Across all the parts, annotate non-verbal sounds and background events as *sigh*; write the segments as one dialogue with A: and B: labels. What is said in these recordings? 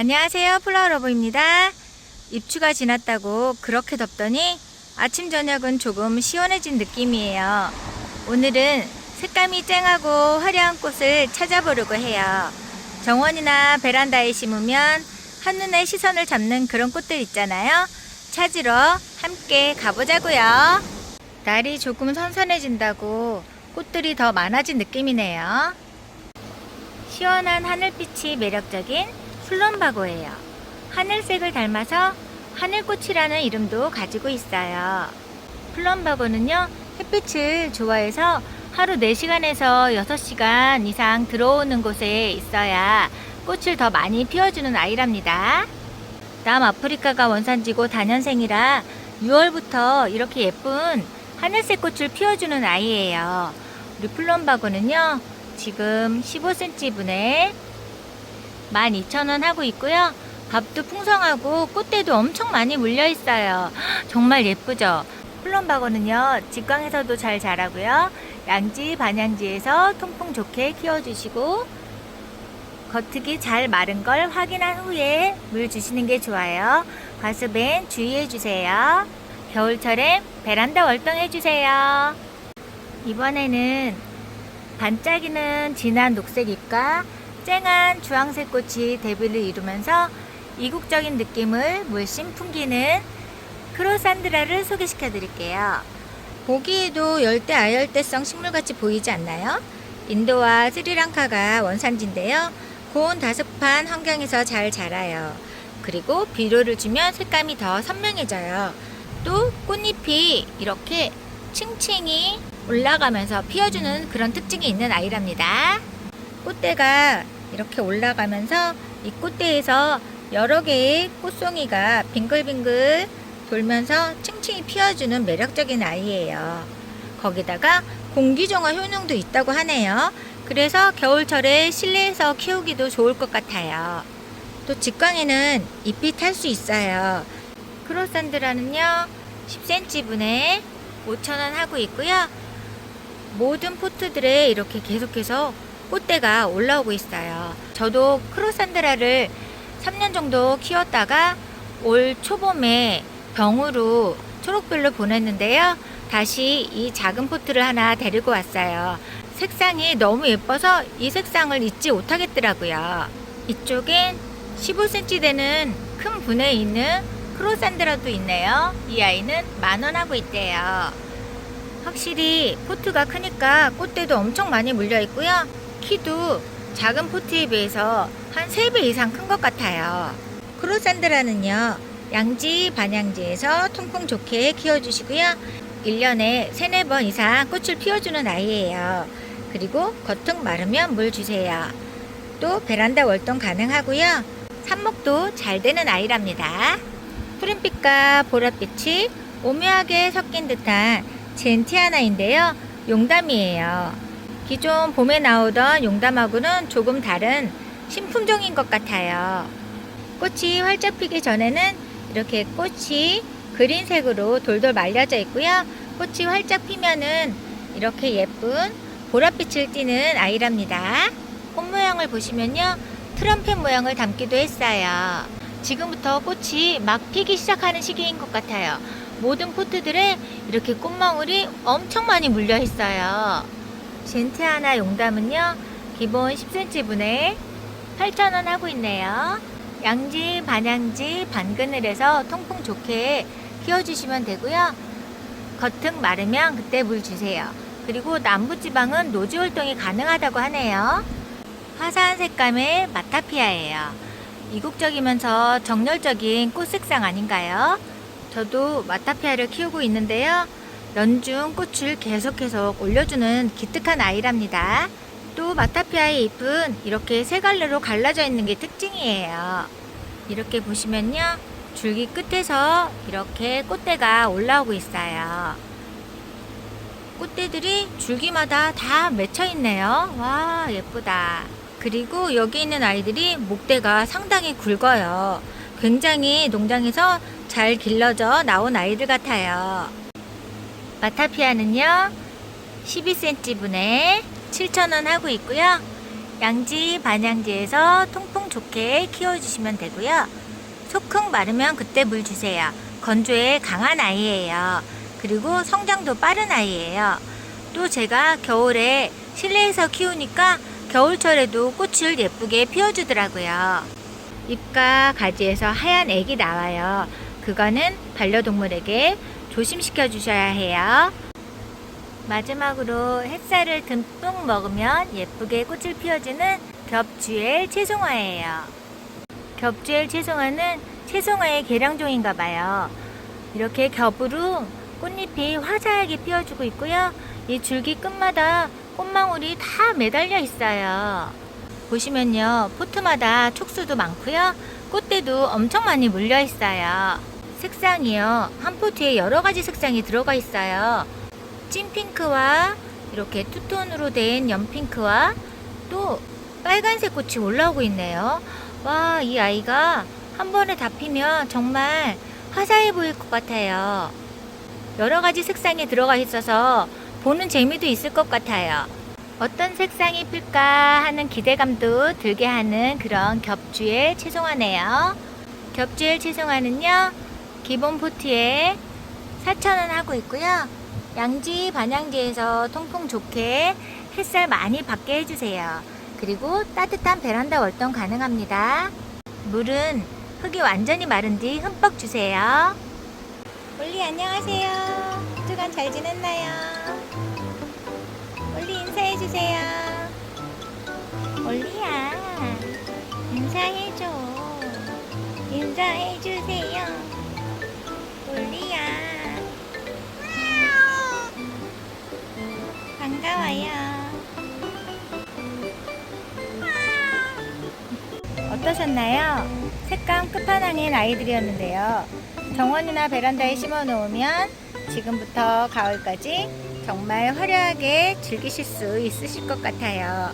A: 안녕하세요. 플라워러브입니다. 입추가 지났다고 그렇게 덥더니 아침 저녁은 조금 시원해진 느낌이에요. 오늘은 색감이 쨍하고 화려한 꽃을 찾아보려고 해요. 정원이나 베란다에 심으면 한눈에 시선을 잡는 그런 꽃들 있잖아요. 찾으러 함께 가보자고요. 날이 조금 선선해진다고 꽃들이 더 많아진 느낌이네요. 시원한 하늘빛이 매력적인 술론바고예요. 하늘색을 닮아서 하늘꽃이라는 이름도 가지고 있어요. 플럼바고는요, 햇빛을 좋아해서 하루 4시간에서 6시간 이상 들어오는 곳에 있어야 꽃을 더 많이 피워주는 아이랍니다. 남아프리카가 원산지고 다년생이라 6월부터 이렇게 예쁜 하늘색 꽃을 피워주는 아이예요. 우리 플럼바고는요, 지금 15cm 분에 12,000원 하고 있고요. 밥도 풍성하고 꽃대도 엄청 많이 물려 있어요. *gasps* 정말 예쁘죠? 플럼바고는요, 직광에서도 잘 자라고요. 양지, 반양지에서 통풍 좋게 키워주시고, 겉흙이 잘 마른 걸 확인한 후에 물 주시는 게 좋아요. 과습엔 주의해 주세요. 겨울철엔 베란다 월동해 주세요. 이번에는 반짝이는 진한 녹색 잎과 쨍한 주황색 꽃이 대비를 이루면서 이국적인 느낌을 물씬 풍기는 크로산드라를 소개시켜 드릴게요. 보기에도 열대 아열대성 식물같이 보이지 않나요? 인도와 스리랑카가 원산지인데요. 고온 다습한 환경에서 잘 자라요. 그리고 비료를 주면 색감이 더 선명해져요. 또 꽃잎이 이렇게 층층이 올라가면서 피어주는 그런 특징이 있는 아이랍니다. 꽃대가 이렇게 올라가면서 이 꽃대에서 여러 개의 꽃송이가 빙글빙글 돌면서 층층이 피어주는 매력적인 아이예요. 거기다가 공기정화 효능도 있다고 하네요. 그래서 겨울철에 실내에서 키우기도 좋을 것 같아요. 또 직광에는 잎이 탈 수 있어요. 크로산드라는요, 10cm 분에 5,000원 하고 있고요. 모든 포트들에 이렇게 계속해서 꽃대가 올라오고 있어요. 저도 크로산드라를 3년 정도 키웠다가 올 초봄에 병으로 초록별로 보냈는데요. 다시 이 작은 포트를 하나 데리고 왔어요. 색상이 너무 예뻐서 이 색상을 잊지 못하겠더라고요. 이쪽엔 15cm 되는 큰 분에 있는 크로산드라도 있네요. 이 아이는 만원 하고 있대요. 확실히 포트가 크니까 꽃대도 엄청 많이 물려 있고요. 키도 작은 포트에 비해서 한 3배 이상 큰 것 같아요. 크로산드라는요, 양지, 반양지에서 통풍 좋게 키워주시고요. 1년에 3, 4번 이상 꽃을 피워주는 아이예요. 그리고 겉흙 마르면 물 주세요. 또 베란다 월동 가능하고요. 삽목도 잘 되는 아이랍니다. 푸른빛과 보랏빛이 오묘하게 섞인 듯한 젠티아나인데요. 용담이에요. 기존 봄에 나오던 용담하고는 조금 다른 신품종인 것 같아요. 꽃이 활짝 피기 전에는 이렇게 꽃이 그린색으로 돌돌 말려져 있고요. 꽃이 활짝 피면은 이렇게 예쁜 보랏빛을 띠는 아이랍니다. 꽃 모양을 보시면요. 트럼펫 모양을 담기도 했어요. 지금부터 꽃이 막 피기 시작하는 시기인 것 같아요. 모든 포트들에 이렇게 꽃망울이 엄청 많이 물려 있어요. 젠트하나 용담은요, 기본 10cm 분에 8,000원 하고 있네요. 양지, 반양지, 반그늘에서 통풍 좋게 키워주시면 되고요. 겉흙 마르면 그때 물 주세요. 그리고 남부지방은 노지 활동이 가능하다고 하네요. 화사한 색감의 마타피아예요. 이국적이면서 정열적인 꽃 색상 아닌가요? 저도 마타피아를 키우고 있는데요. 연중 꽃을 계속해서 올려주는 기특한 아이랍니다. 또 마타피아의 잎은 이렇게 세 갈래로 갈라져 있는 게 특징이에요. 이렇게 보시면요. 줄기 끝에서 이렇게 꽃대가 올라오고 있어요. 꽃대들이 줄기마다 다 맺혀 있네요. 와, 예쁘다. 그리고 여기 있는 아이들이 목대가 상당히 굵어요. 굉장히 농장에서 잘 길러져 나온 아이들 같아요. 마타피아는요, 12cm 분에 7,000원 하고 있고요. 양지, 반양지에서 통풍 좋게 키워주시면 되고요. 소풍 마르면 그때 물 주세요. 건조에 강한 아이예요. 그리고 성장도 빠른 아이예요. 또 제가 겨울에 실내에서 키우니까 겨울철에도 꽃을 예쁘게 피워주더라고요. 잎과 가지에서 하얀 액이 나와요. 그거는 반려동물에게 조심시켜 주셔야 해요. 마지막으로 햇살을 듬뿍 먹으면 예쁘게 꽃을 피워주는 겹주엘 채송화예요. 겹주엘 채송화는 채송화의 계량종인가 봐요. 이렇게 겹으로 꽃잎이 화사하게 피어주고 있고요. 이 줄기 끝마다 꽃망울이 다 매달려 있어요. 보시면요, 포트마다 촉수도 많고요. 꽃대도 엄청 많이 물려 있어요. 색상이요, 한 포트에 여러 가지 색상이 들어가 있어요. 찐 핑크와 이렇게 투톤으로 된 연핑크와 또 빨간색 꽃이 올라오고 있네요. 와, 이 아이가 한 번에 다 피면 정말 화사해 보일 것 같아요. 여러 가지 색상이 들어가 있어서 보는 재미도 있을 것 같아요. 어떤 색상이 필까 하는 기대감도 들게 하는 그런 겹주의 채송화네요. 겹주의 채송화는요, 기본 포트에 4,000원 하고 있고요. 양지, 반양지에서 통풍 좋게 햇살 많이 받게 해주세요. 그리고 따뜻한 베란다 월동 가능합니다. 물은 흙이 완전히 마른 뒤 흠뻑 주세요. 올리 안녕하세요. 주간 잘 지냈나요? 올리 인사해주세요. 올리야, 인사해줘. 인사해 반가워요. 어떠셨나요? 색감 끝판왕인 아이들이었는데요. 정원이나 베란다에 심어 놓으면 지금부터 가을까지 정말 화려하게 즐기실 수 있으실 것 같아요.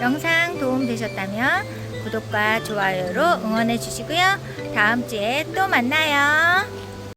A: 영상 도움 되셨다면 구독과 좋아요로 응원해 주시고요. 다음 주에 또 만나요.